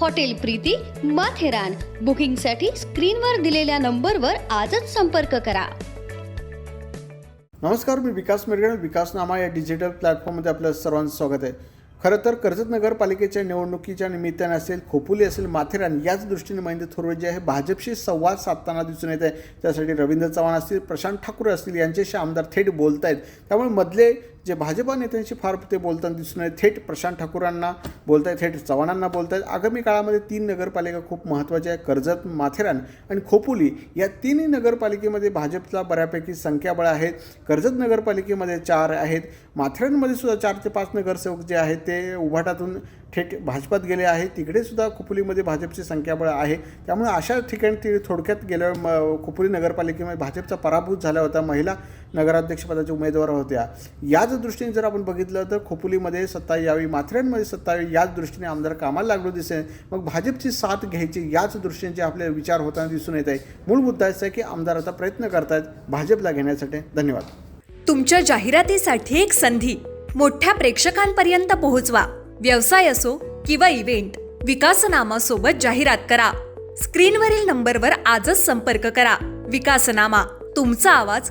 hotel Preeti Matheran बुकिंगसाठी स्क्रीनवर दिलेल्या नंबरवर आजच संपर्क करा. नमस्कार मी विकास मिरगण विकासनामा या डिजिटल प्लॅटफॉर्ममध्ये आपलं सर्वांचं स्वागत आहे. खरं तर कर्जत नगरपालिकेच्या निवडणुकीच्या निमित्ताने असेल खोपुली असेल माथेरान याच दृष्टीने महेंद्र थोरवे जे आहे भाजपशी संवाद साधताना दिसून येत आहे. त्यासाठी रवींद्र चव्हाण असतील प्रशांत ठाकूर असतील यांच्याशी आमदार थेट बोलत आहेत त्यामुळे मधले जे भाजपा नेत्यांशी फार ते बोलताना दिसून आहे थेट प्रशांत ठाकूरांना बोलत आहेत थेट चव्हाणांना बोलत आहेत आगामी काळामध्ये तीन नगरपालिका खूप महत्त्वाच्या आहे. कर्जत माथेरान आणि खोपोली या तिन्ही नगरपालिकेमध्ये भाजपला बऱ्यापैकी संख्याबळ आहे. कर्जत नगरपालिकेमध्ये चार आहेत. माथेरानमध्ये सुद्धा चार ते पाच नगरसेवक जे आहेत ते उभाटातून थेट भाजपात गेले आहेत तिकडे सुद्धा खोपोलीमध्ये भाजपची संख्याबळ आहे. त्यामुळे अशा ठिकाणी ती थोडक्यात गेल्या म खोपोली नगरपालिकेमध्ये भाजपचा पराभूत झाला होता. महिला नगराध्यक्षपदाच्या उमेदवार होत्या. याच दृष्टीने जर आपण बघितलं तर खोपोलीमध्ये सत्ता यावी माथेरानमध्ये सत्ता यावी याच दृष्टीने आमदार कामाला लागलो दिसेल मग भाजपची साथ घ्यायची याच दृष्टीने आपले विचार होताना दिसून येत आहे मूळ मुद्दा असा आहे की आमदार आता प्रयत्न करतायत भाजपला घेण्यासाठी. धन्यवाद. तुमच्या जाहिरातीसाठी एक संधी. मोठ्या प्रेक्षकांपर्यंत पोहोचवा. व्यवसाय असो किंवा इव्हेंट विकासनामा सोबत जाहिरात करा. स्क्रीनवरील नंबरवर आजच संपर्क करा. विकासनामा तुमचा आवाज